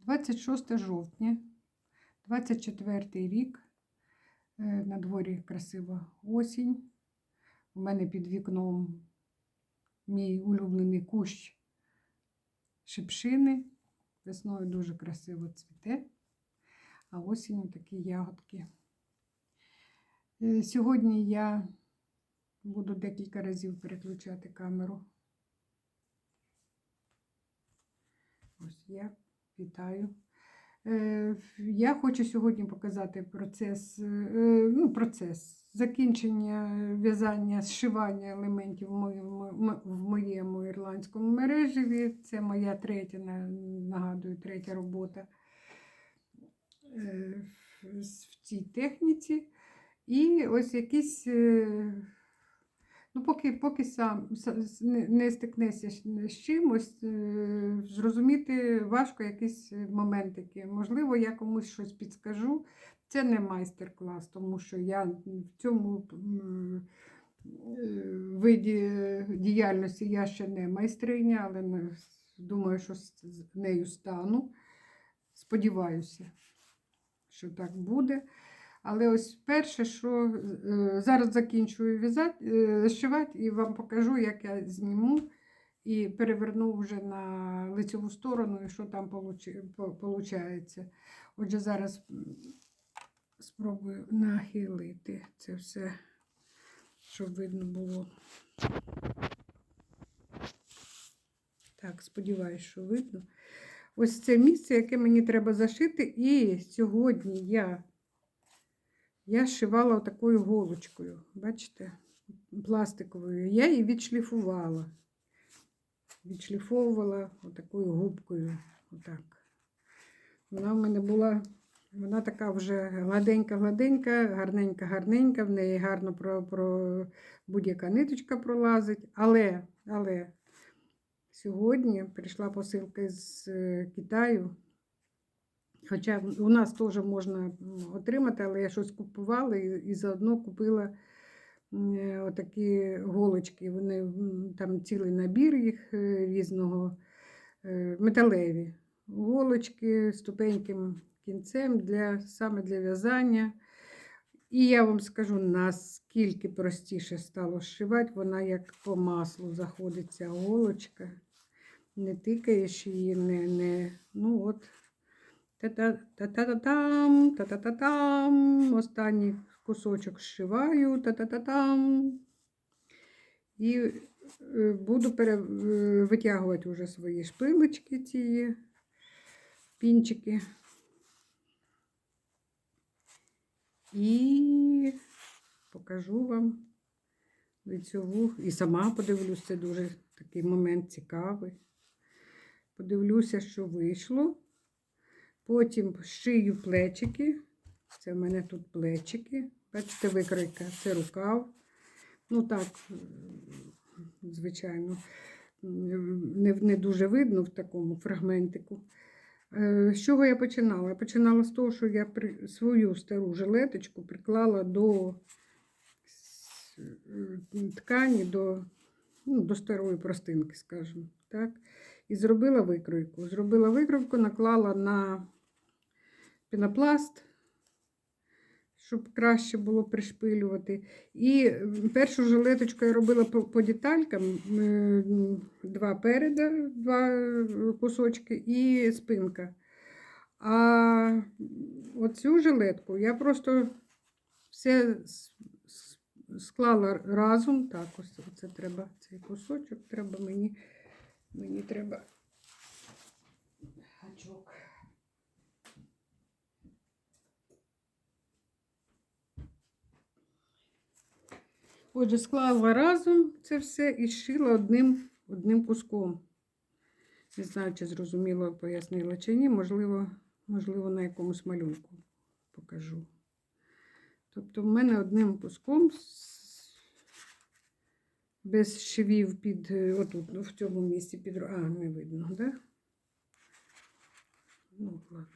26 жовтня, 24 рік. Е, На дворі красива осінь. У мене під вікном мій улюблений кущ шипшини. Весною дуже красиво цвіте, а осінню такі ягодки. Е, Сьогодні я буду декілька разів переключати камеру. Ось я вітаю. Е, Я хочу сьогодні показати процес, е, ну, процес закінчення в'язання, зшивання елементів в моєму, ірландському мережеві. Це моя третя, нагадую, третя робота е, в цій техніці. І ось якісь. Е, Ну, поки, поки сам не, не стикнешся з- чимось, е, зрозуміти важко якісь моментики. Можливо, я комусь щось підскажу. Це не майстер-клас, тому що я в цьому е, виді діяльності я ще не майстриня, але думаю, що з нею стану. Сподіваюся, що так буде. Але ось перше, що е, зараз закінчую в'язати, е, зшивати і вам покажу, як я зніму і переверну вже на лицеву сторону, і що там виходить. Отже, зараз спробую нахилити це все, щоб видно було. Так, сподіваюся, що видно. Ось це місце, яке мені треба зашити. І сьогодні я я шивала такою голочкою, бачите, пластиковою. Я її відшліфувала. Відшліфовувала отакою губкою. Отак. Вона в мене була, вона така вже гладенька-гладенька, гарненька-гарненька, в неї гарно про, про будь-яка ниточка пролазить. Але, але сьогодні прийшла посилка з е, Китаю. Хоча у нас теж можна отримати, але я щось купувала і, і заодно купила е, отакі голочки. Вони там цілий набір їх е, різного е, металеві. Голочки з тупеньким кінцем для, саме для в'язання. І я вам скажу, наскільки простіше стало зшивати, вона як по маслу заходить ця голочка. Не тикаєш її, не, не, ну от. Та-та-та-та-там, та-та-та-там. Останній кусочок зшиваю, та-та-та-там. І е, буду е, витягувати вже свої шпилечки, ці пінчики. І покажу вам лицьову. І сама подивлюсь, це дуже такий момент цікавий. Подивлюся, що вийшло. Потім шию плечики. Це в мене тут плечики. Бачите, викройка, це рукав. Ну так, звичайно, не, не дуже видно в такому фрагментику. Е, З чого я починала? Я починала з того, що я свою стару жилеточку приклала до ткані, до, ну, до старої простинки, скажімо так. І зробила викройку. Зробила викройку, наклала на пінопласт, щоб краще було пришпилювати. І першу жилеточку я робила по, по деталькам: два переда, два е, кусочки і спинка. А оцю жилетку я просто все склала разом. Так, ось це треба, цей кусочок треба мені. Мені треба Отже, склала разом це все і зшила одним, одним куском. Не знаю, чи зрозуміло пояснила чи ні, можливо, можливо, на якомусь малюнку покажу. Тобто, в мене одним куском без швів під е, отут, ну, в цьому місці під А, не видно? Да? Ну, ладно.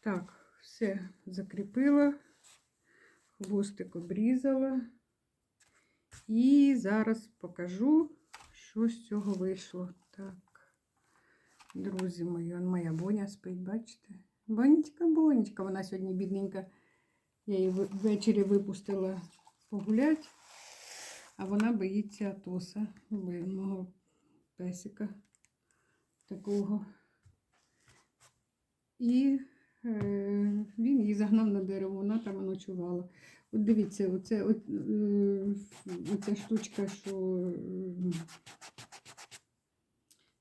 Так, все закріпила, хвостик обрізала. І зараз покажу, що з цього вийшло. Так. Друзі мої, он моя Боня спить, бачите? Бонечка, Бонечка, вона сьогодні бідненька. Я її ввечері випустила погуляти, а вона боїться Атоса, мого песика такого. І він її загнав на дерево, вона там ночувала. От дивіться, оце, е, оця штучка, що е,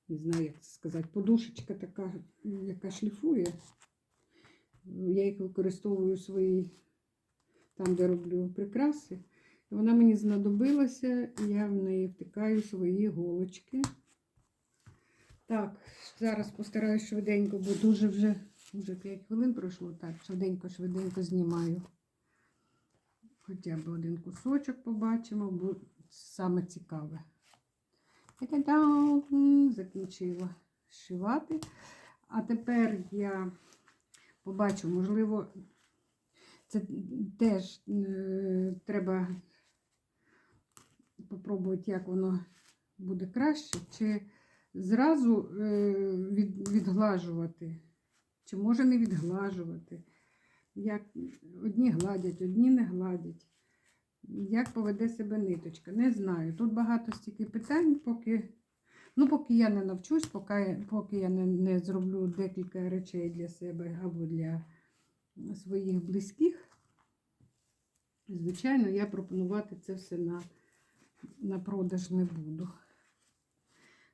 не знаю, як це сказати, подушечка така, яка шліфує. Я їх використовую свої, там, де роблю прикраси. Вона мені знадобилася, я в неї втикаю свої голочки. Так, зараз постараюсь швиденько, бо дуже вже, вже 5 хвилин пройшло. Так, швиденько, швиденько знімаю. Хоча б один кусочок побачимо, бо саме цікаве. Закінчила зшивати. А тепер я побачу, можливо, це теж е, треба попробувати, як воно буде краще, чи зразу е, від, відглажувати, чи може не відглажувати. Як одні гладять, одні не гладять. Як поведе себе ниточка? Не знаю. Тут багато стільки питань, поки, ну, поки я не навчусь, поки, поки я не, не зроблю декілька речей для себе або для своїх близьких. Звичайно, я пропонувати це все на, на продаж не буду.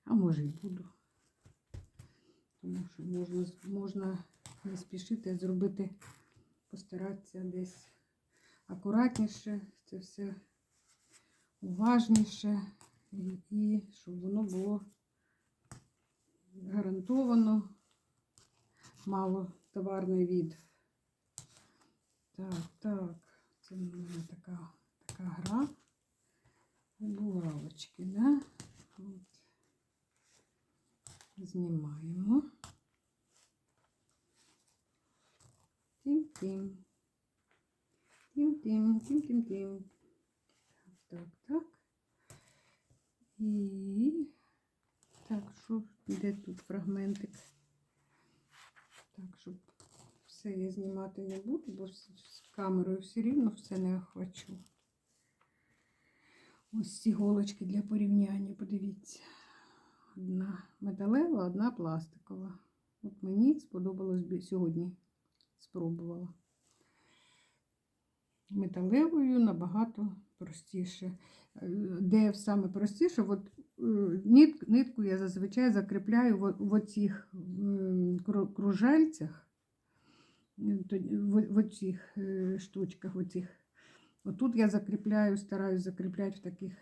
А може і буду. Тому що можна, можна не спішити, зробити, постаратися десь акуратніше, це все уважніше, і, щоб воно було гарантовано мало товарний від. Так, так, це в мене така, така гра. Булавочки, да? От. Знімаємо. Тім-тім. Тім-тім, тім-тім-тім. Так, так, так. І так, що де тут фрагментик? Так, щоб все я знімати не буду, бо з камерою все рівно все не охвачу. Ось ці голочки для порівняння, подивіться. Одна металева, одна пластикова. От мені сподобалось сьогодні. Спробувала металевою набагато простіше. Е, Де саме простіше, от е, нит- нитку я зазвичай закріпляю в, оцих кружальцях, в, оцих е, штучках. Оцих. Отут я закріпляю, стараюсь закріпляти в таких,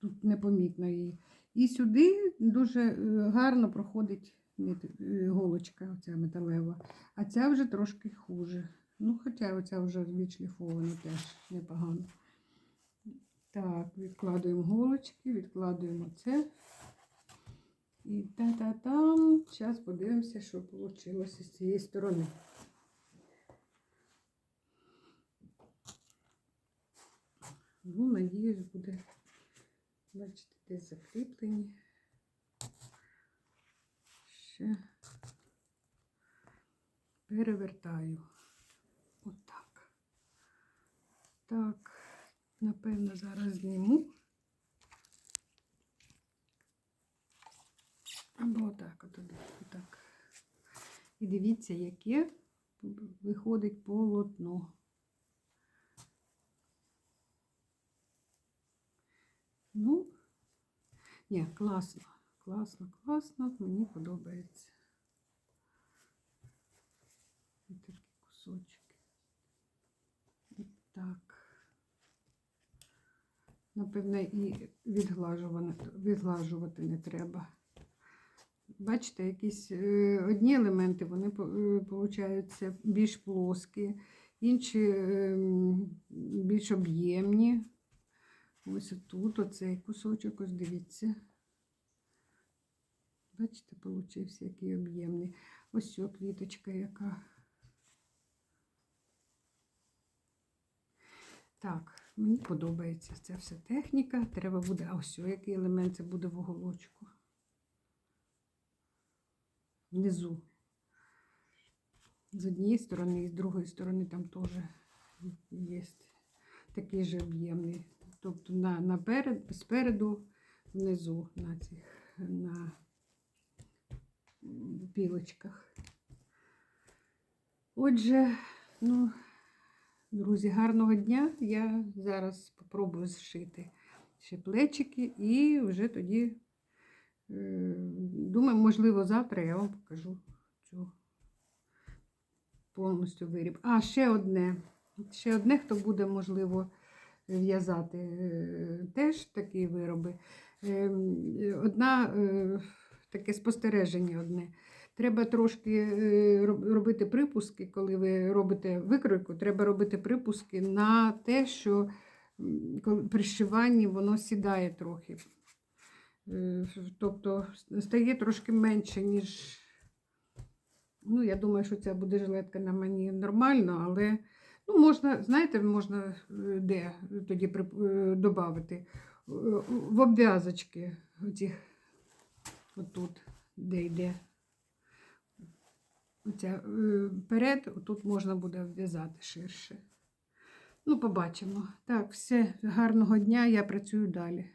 тут непомітно її. І сюди дуже гарно проходить голочка, оця металева, а ця вже трошки хуже. Ну, хоча оця вже відшліфована теж непогано. Так, відкладуємо голочки, відкладуємо це. І та-та-там. Зараз подивимося, що вийшло з цієї сторони. Ну, надіюсь, буде, бачите, десь закріплені. Ще перевертаю. Отак. Так, напевно, зараз зніму. Або отак, от, отак. І дивіться, яке виходить полотно. Ну, ні, класно, класно, класно, мені подобається. І такі кусочки. І так. Напевне, і відглажувати, відглажувати не треба. Бачите, якісь е, одні елементи, вони получаються більш плоскі, інші е, більш об'ємні. Ось тут оцей кусочок, ось дивіться. Бачите, получився який об'ємний. Ось ця квіточка яка. Так, мені подобається ця вся техніка. Треба буде, а ось який елемент це буде в уголочку. внизу. З однієї сторони і з другої сторони там теж є такий же об'ємний. Тобто на, наперед, спереду, внизу на цих на м, пілочках. Отже, ну, друзі, гарного дня. Я зараз спробую зшити ще плечики і вже тоді, е, думаю, можливо, завтра я вам покажу цю повністю виріб. А, ще одне. Ще одне, хто буде, можливо, в'язати е, теж такі вироби. Е, Одна таке спостереження одне. Треба трошки е, робити припуски, коли ви робите викройку, треба робити припуски на те, що м, при зшиванні воно сідає трохи. Е, Тобто стає трошки менше, ніж. Ну, я думаю, що ця буде жилетка на мені нормально, але ну, можна, знаєте, можна е, де тоді додати? В обв'язочки отут, де йде. Оця, е, перед, тут можна буде в'язати ширше. Ну, побачимо. Так, все, гарного дня, я працюю далі.